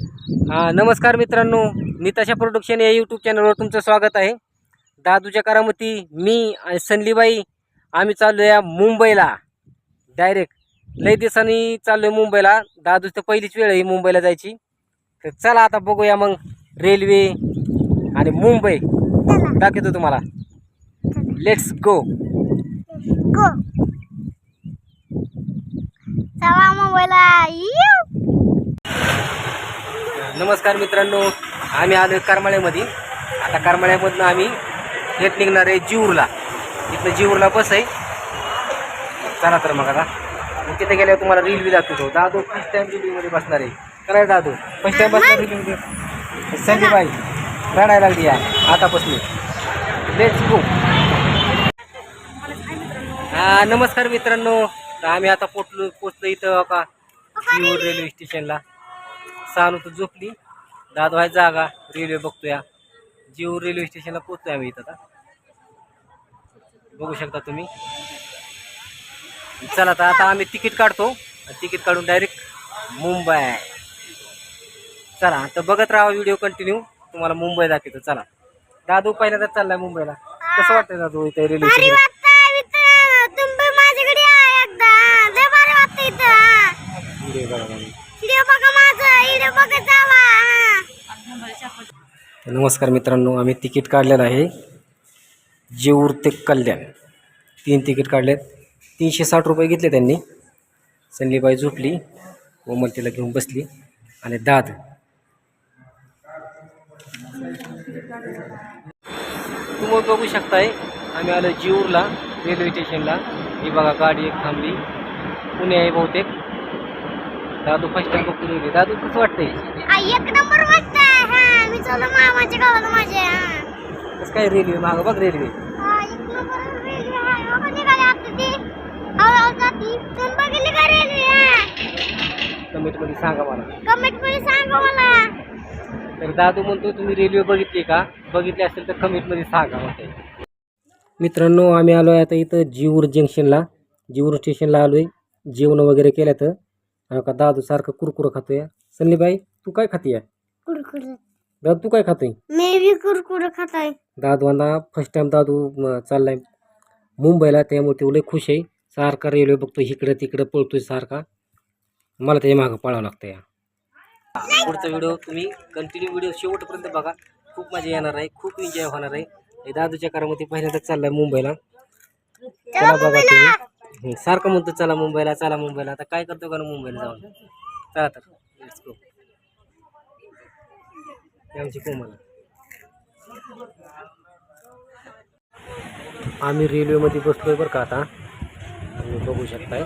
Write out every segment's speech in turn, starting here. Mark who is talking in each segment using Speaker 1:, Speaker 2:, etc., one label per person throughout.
Speaker 1: हां नमस्कार मित्रांनो. निताशा प्रोडक्शन या यूट्यूब चॅनलवर तुमचं स्वागत आहे. दादूच्या करामती मी आणि संलीबाई आम्ही चाललो या मुंबईला. डायरेक्ट लई दिवसांनी चाललो आहे मुंबईला. दादूच तर पहिलीच वेळ आहे मुंबईला जायची. तर चला आता बघूया मग रेल्वे आणि मुंबई. दाखवतो तुम्हाला. लेट्स गो
Speaker 2: गो चला
Speaker 1: नमस्कार मित्रांनो आम्ही आलो करमाळ्यामध्ये. आता करमाळ्यामधनं आम्ही थेट निघणार आहे जीवरला इथनं जीवरला बस आहे. चला तर मग आता. मग तिथे गेल्यावर तुम्हाला रेल्वे दाखवतो. दादू फर्स्ट टाइम रेल्वेमध्ये बसणार आहे. काय दादू. फर्स्ट टाइम बसणार रेल्वेमध्ये संजयबाई रडायला लागली या आतापासून. लेट्स गो हा नमस्कार मित्रांनो. तर आम्ही आता पोचलो पोचलो इथं का जीवर रेल्वे स्टेशनला सानू तर झोपली. दादू आहे जागा रेल्वे बघतोय. जीव रेल्वे स्टेशनला पोचतोय आम्ही इथं आता. बघू शकता तुम्ही. चला तर आता आम्ही तिकीट काढतो. तिकीट काढून डायरेक्ट मुंबई. चला आता बघत राहा व्हिडिओ कंटिन्यू तुम्हाला मुंबई दाखवतो. चला. दादू पहिल्यांदाच चाललाय मुंबईला. कसं वाटतंय दादू इथे रेल्वे स्टेशन
Speaker 2: माझ्याकडे
Speaker 1: नमस्कार मित्रांनो आम्ही तिकीट काढलेलं आहे. जेऊर ते कल्याण. तीन तिकीट काढलेत. तीनशे साठ रुपये घेतले त्यांनी. संलीबाई झोपली कोमल तिला घेऊन बसली आणि दाद. तुम्ही बघू शकताय आम्ही आलो जेऊरला रेल्वे स्टेशनला. ही बघा गाडी एक थांबली. पुणे आहे बहुतेक. दादू फर्स्ट टाइम बघतो रेल्वे दादू कसं वाटतंय?
Speaker 2: एक नंबर वाटतंय. हा मी चालू मामाच्या गावाला माझ्या. हा.
Speaker 1: कसं काय रेल्वे? मागं बघ रेल्वे.
Speaker 2: हा, एक नंबर रेल्वे आहे. कधी गाडी आता ती. हळूहळू जाती. तुम्ही बघितली का रेल्वे?
Speaker 1: कमेंटमध्ये सांगा मला.
Speaker 2: कमेंटमध्ये सांगा मला.
Speaker 1: तर दादू म्हणतो तुम्ही रेल्वे बघितली का? बघितली असेल तर कमेंटमध्ये सांगा मित्रांनो आम्ही आलो आहे आता इथं जीवर जंक्शनला. जीवर स्टेशनला आलो आहे जेवण वगैरे केलं तर. आणि का दादू सारखं कुरकुरं खातोय. सन्नीबाई तू काय खातीय?
Speaker 2: कुरकुर.
Speaker 1: दादू तू काय खातोय?
Speaker 2: मी बी कुरकुर खाताय.
Speaker 1: दादूंना फर्स्ट टाइम दादू म, चाललाय मुंबईला. त्यामुळे तो लय खुश आहे. सारखा रेल्वे बघतोय इकडं तिकडं पळतोय सारखा. मला त्याच्या मागं पळावं लागतं या. पुढचा व्हिडिओ तुम्ही कंटिन्यू व्हिडिओ शेवटपर्यंत बघा. खूप मजा येणार आहे खूप एन्जॉय होणार आहे. हे दादूच्या कारामध्ये पहिल्यांदाच चाललाय मुंबईला. चला बघा तुम्ही. हं, सारखं म्हणतो चला मुंबईला चला मुंबईला आता काय करतो का मुंबईला जाऊन? चला तर लेट्स गो आमची कोमला आम्ही रेल्वेमध्ये बसलोय बरं का आता. तुम्ही बघू शकताय.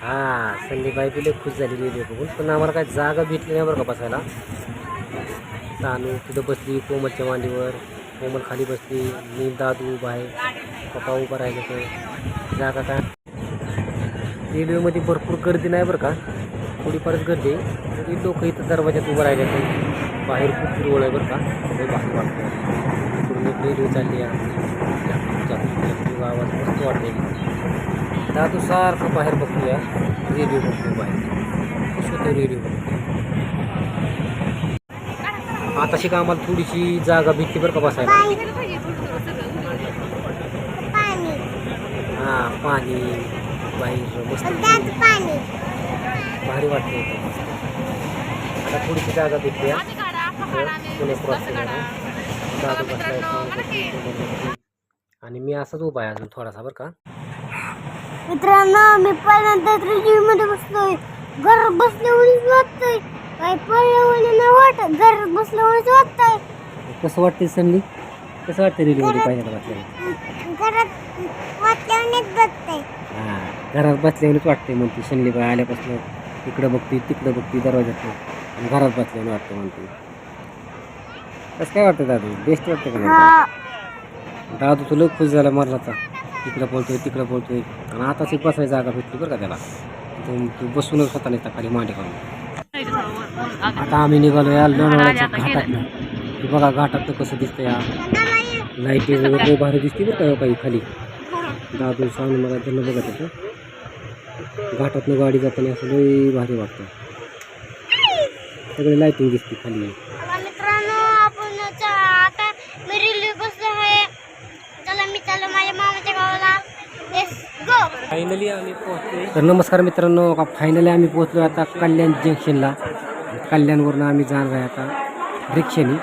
Speaker 1: हा संदीपाई बी लय खुश झाली रेल्वे बघून. पण आम्हाला काय जागा भेटली नाही बरं का बसायला. तानू तिथं बसली कोमलच्या मांडीवर. कोमल खाली बसली मी दादू आहे पप्पा उभा राहिले तर जागा काय? रेल्वेमध्ये भरपूर गर्दी नाही बरं का? थोडीफारच गर्दी आहे. तरी लोक इथं दरवाज्यात उभं राहिले तर बाहेर खूप हिरवळ आहे बरं का? लय भारी वाटतं पूर्ण रेल्वे चालली आहे. आवाज मस्त वाटते दादू सारखं बाहेर बघतोय. रेल्वे बघतो बाहेर. खुश होतो रेल्वे बघतो आता शिका आम्हाला थोडीशी जागा भीती बरं का बसायला
Speaker 2: पाणी
Speaker 1: हां पाणी बाहेर मस्त भारी वाटते. आता थोडीशी जागा हा. पुणे क्रॉस आणि मी असंच उभा आहे अजून थोडासा बरं का.
Speaker 2: मित्रांनो मी पहिल्यांदा मध्ये बसलोय. घरात बसल्यावरच वाटतंय. काय पडल्यावर नाही वाटत घरात बसल्यावरच वाटतंय.
Speaker 1: कसं वाटते संधी कसं वाटतं रेल्वेमध्ये पाहिजे बसल्याने
Speaker 2: घरात
Speaker 1: हां बसल्यावरच वाटते म्हणते शनलीबाई आल्यापासून इकडं बघते तिकडं बघते दरवाजात आणि घरात बसल्याने वाटतं म्हणते कसं काय वाटतं दादू? बेस्ट वाटतं का दादू? तुला खुश झाला मरलाचा इकडं पळतोय तिकडं पळतोय आणि आताच एक बसायची जागा भेटली बरं का त्याला. तू बसूनच स्वतः नाही खाली मांडी करून आता आम्ही निघालो या लोणावळ्याच्या घाटात बघा घाटात कसं दिसतं या लाईटिंग वगैरे भारी दिसते बरं का काही खाली. दादू सांग मला त्यांना बघत होतं. घाटातनं गाडी जाताना असं लई भारी वाटतं. सगळे लाईटिंग दिसते खाली.
Speaker 2: चला मित्रांनो आपण आता मी रेल्वे बसलो आहे. चला मी चाललो माझ्या मामाच्या गावाला लेट्स गो
Speaker 1: फायनली आम्ही पोहोचलो तर नमस्कार मित्रांनो का फायनली आम्ही पोहोचलो आता कल्याण जंक्शनला कल्याणवरनं आम्ही जाणार आहे आता रिक्षाने.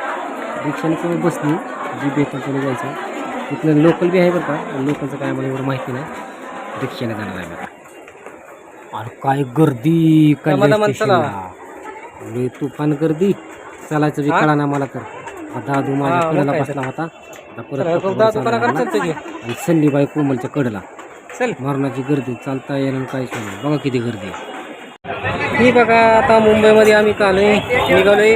Speaker 1: रिक्षाने किंवा बसनी. जी बेतनकडे जायचं इथलं लोकल बी आहे बरं का लोकलचं काय आम्हाला एवढं माहिती नाही. रिक्षाने जाणार आहे आता अरे काय गर्दी लय तुफान गर्दी. चालायचं बी कळा ना मला तर. दादू माझ्या कडेला बसला होता. आता परत. आणि संडीबाई कोमलच्या कडला. चल. मरणाची गर्दी चालता येणार काहीच नाही. बघा किती गर्दी ही बघा आता मुंबईमध्ये आम्ही आलोय निघालोय.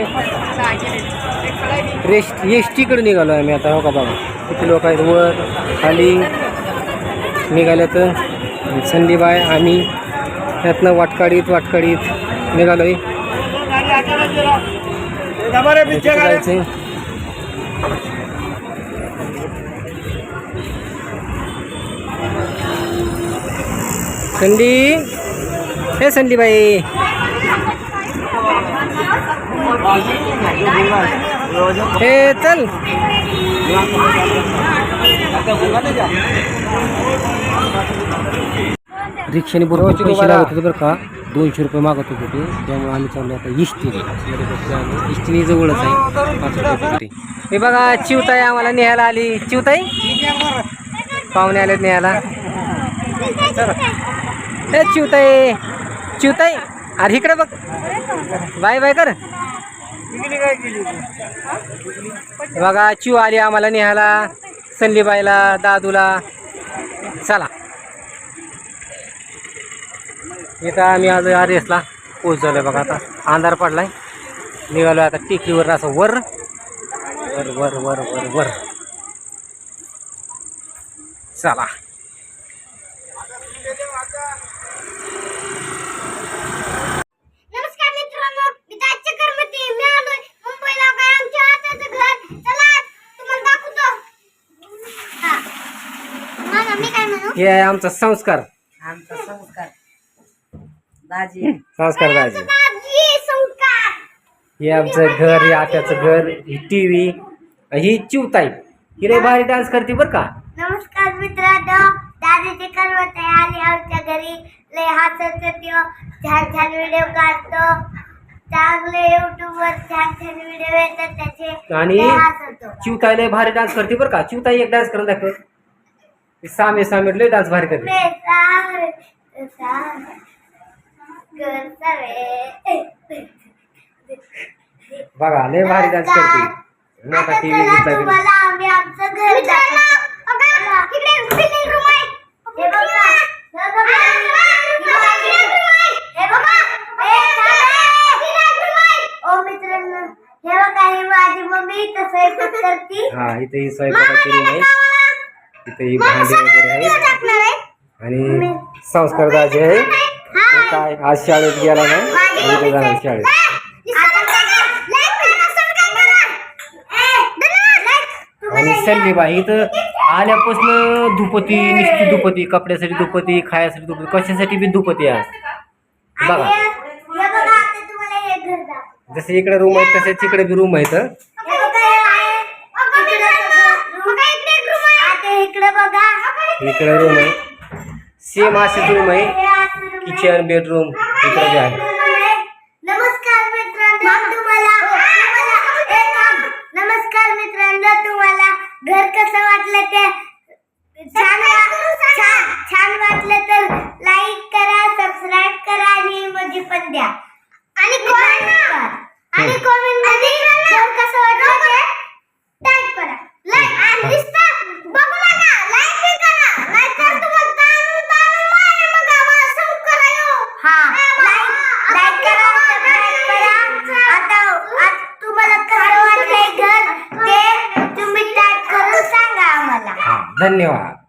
Speaker 1: रेश एस टीकडे निघालो आम्ही आता हो का बघा किती लोक आहेत वर खाली. निघाले तर संधीबाय आम्ही. त्यातनं वाटकाडीत वाटकाडीत निघालो आहे जायचंय. संडी हे संडी बाई हे चल. रिक्षाने बरोबर पैसे लागत होते बरं का. दोनशे रुपये मागत होते ते. त्यामुळे आम्ही चाललो आता इष्टीने इष्टीने जवळच आहे. पाच रुपये हे बघा चिवताई आम्हाला न्यायला आली. चिवताई? पाहुणे आले न्यायला. हे चिवताई. चिवताई अरे इकडे बघ. बाय बाय कर. बघा चिव आली आम्हाला न्यायला संलीबाईला दादूला. चला. इथं आम्ही आज आरेसला पोहोचलोय बघा आता. अंधार पडलाय. निघालोय आता टेकडीवर असं वर. वर वर वर वर वर. चला
Speaker 2: नमस्कार मित्रांनो मी दाच्या कर्मती मी आलोय मुंबईला काय आमच्या आताचं घर चला तुम्हाला दाखवतो हा मला मी काय म्हणू
Speaker 1: हे आहे आमचा संस्कार.
Speaker 3: आमचा संस्कार. दाजी.
Speaker 1: संस्कार दाजी.
Speaker 2: दाजी संस्कार.
Speaker 1: हे आमचं घर हे आत्याचं घर ही टी व्ही ही चिवताई. ही लय भारी डान्स करते बरं का?
Speaker 2: नमस्कार मित्रांनो. दादाची कर्मती आली आमच्या घरी लय हसत होतो छान छान व्हिडिओ काढतो. चांगले युट्यूब वर छान छान व्हिडिओ येतात त्याचे.
Speaker 1: आणि
Speaker 2: लय हसतो
Speaker 1: चिवताई लय भारी डान्स करते बरं का? चिवताई एक डान्स करून दाखव. सामे सामे लय डान्स भारी करते. बघा लय भारी डान्स करते. मी आता
Speaker 2: आता
Speaker 1: टी व्ही
Speaker 2: चला
Speaker 1: घेतला की
Speaker 2: तुम्हाला आम्ही आमचं घर दाखवतो. इकडे फिलिंग रूम आहे. हे बघा. हे बघा. हे बघा. हे थांबा. ओ मित्रांनो हे बघा ही माझी मम्मी इथं स्वयंपाक करती.
Speaker 1: हा इथे ही स्वयंपाकाची रूम आहे. इथे ही भांडी वगैरे आहे
Speaker 2: टाकणार आहे.
Speaker 1: आणि संस्कार दाजी आहे. काय आज शाळेत गेला नाही. इथे जाणार शाळेत. आणि सल्लीबाई इथं आल्यापासून धुपती निश्चित धुपती कपड्यासाठी धुपती खायासाठी धुपती कशासाठी बी धुपती आहे बघा. जसे इकडे रूम आहेत तसेच तिकडे बी रूम आहेत.
Speaker 2: इकडे बघा.
Speaker 1: इकडे रूम आहे. सेम असेच रूम आहे. किचन बेडरूम इकडे बी आहे.
Speaker 2: नमस्कार मित्रांनो तुम्हाला ए, थांब. नमस्कार मित्रांनो तुम्हाला घर कसं वाटलं ते छान छान छान वाटलं तर लाईक करा सबस्क्राईब करा आणि इमोजी पण द्या. आणि कमेंट करा आणि कमेंटमध्ये घर कसं वाटलं
Speaker 1: धन्यवाद